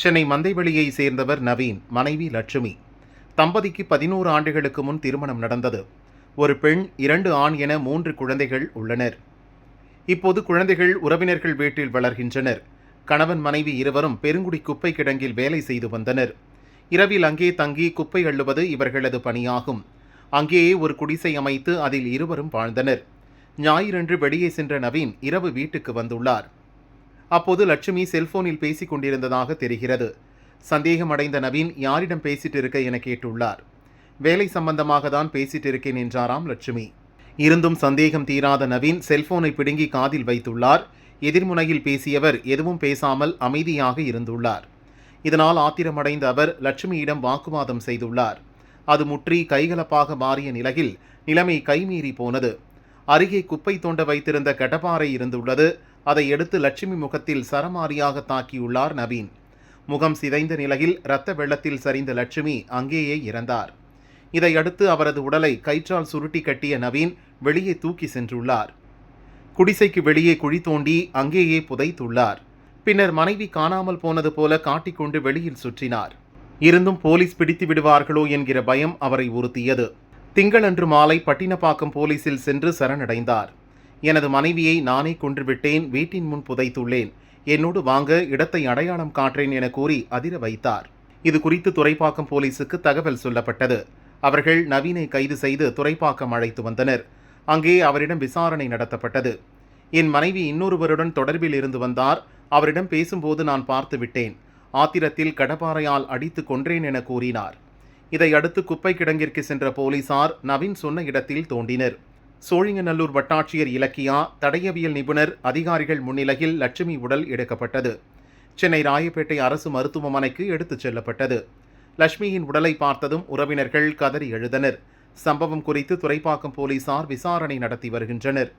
சென்னை மந்தைவெளியை சேர்ந்தவர் நவீன் மனைவி லட்சுமி. தம்பதிக்கு பதினோரு ஆண்டுகளுக்கு முன் திருமணம் நடந்தது. ஒரு பெண் இரண்டு ஆண் என மூன்று குழந்தைகள் உள்ளனர். இப்போது குழந்தைகள் உறவினர்கள் வீட்டில் வளர்கின்றனர். கணவன் மனைவி இருவரும் பெருங்குடி குப்பை கிடங்கில் வேலை செய்து வந்தனர். இரவில் அங்கே தங்கி குப்பை அள்ளுவது இவர்களது பணியாகும். அங்கேயே ஒரு குடிசை அமைத்து அதில் இருவரும் வாழ்ந்தனர். ஞாயிறன்று வெளியே சென்ற நவீன் இரவு வீட்டுக்கு வந்துள்ளார். அப்போது லட்சுமி செல்போனில் பேசிக் கொண்டிருந்ததாக தெரிகிறது. சந்தேகமடைந்த நவீன் யாரிடம் பேசிட்டு இருக்க என கேட்டுள்ளார். வேலை சம்பந்தமாக தான் பேசிட்டு இருக்கேன் என்றாராம் லட்சுமி. இருந்தும் சந்தேகம் தீராத நவீன் செல்போனை பிடுங்கி காதில் வைத்துள்ளார். எதிர்முனையில் பேசியவர் எதுவும் பேசாமல் அமைதியாக இருந்துள்ளார். இதனால் ஆத்திரமடைந்த அவர் லட்சுமியிடம் வாக்குவாதம் செய்துள்ளார். அது முற்றி கைகலப்பாக மாறிய நிலையில் நிலைமை கைமீறி போனது. அருகே குப்பை தோண்ட வைத்திருந்த கடப்பாறை இருந்துள்ளது. அதை எடுத்து லட்சுமி முகத்தில் சரமாரியாக தாக்கியுள்ளார் நவீன். முகம் சிதைந்த நிலையில் இரத்த வெள்ளத்தில் சரிந்த லட்சுமி அங்கேயே இறந்தார். இதையடுத்து அவரது உடலை கயிற்றால் சுருட்டி கட்டிய நவீன் வெளியே தூக்கி சென்றுள்ளார். குடிசைக்கு வெளியே குழி தோண்டி அங்கேயே புதைத்துள்ளார். பின்னர் மனைவி காணாமல் போனது போல காட்டிக்கொண்டு வெளியில் சுற்றினார். இருந்தும் போலீஸ் பிடித்து விடுவார்களோ என்கிற பயம் அவரை உறுத்தியது. திங்களன்று மாலை பட்டினப்பாக்கம் போலீசில் சென்று சரணடைந்தார். எனது மனைவியை நானே கொன்றுவிட்டேன் வீட்டின் முன் புதைத்துள்ளேன். என்னோடு வாங்க இடத்தை அடையாளம் காட்டேன் என கூறி அதிர வைத்தார். இது குறித்து துறைப்பாக்கம் போலீசுக்கு தகவல் சொல்லப்பட்டது. அவர்கள் நவீனை கைது செய்து துறைப்பாக்கம் அழைத்து வந்தனர். அங்கே அவரிடம் விசாரணை நடத்தப்பட்டது. என் மனைவி இன்னொருவருடன் தொடர்பில் இருந்து வந்தார். அவரிடம் பேசும்போது நான் பார்த்து விட்டேன் ஆத்திரத்தில் கடப்பாறையால் அடித்து கொன்றேன் என கூறினார். இதையடுத்து குப்பை கிடங்கிற்கு சென்ற போலீசார் நவீன் சொன்ன இடத்தில் தோண்டினர். சோழிங்கநல்லூர் வட்டாட்சியர் இலக்கியா தடயவியல் நிபுணர் அதிகாரிகள் முன்னிலையில் லட்சுமி உடல் எடுக்கப்பட்டது. சென்னை ராயப்பேட்டை அரசு மருத்துவமனைக்கு எடுத்துச் செல்லப்பட்டது. லட்சுமியின் உடலை பார்த்ததும் உறவினர்கள் கதறி எழுதனர் சம்பவம் குறித்து துறைப்பாக்கம் போலீசார் விசாரணை நடத்தி வருகின்றனர்.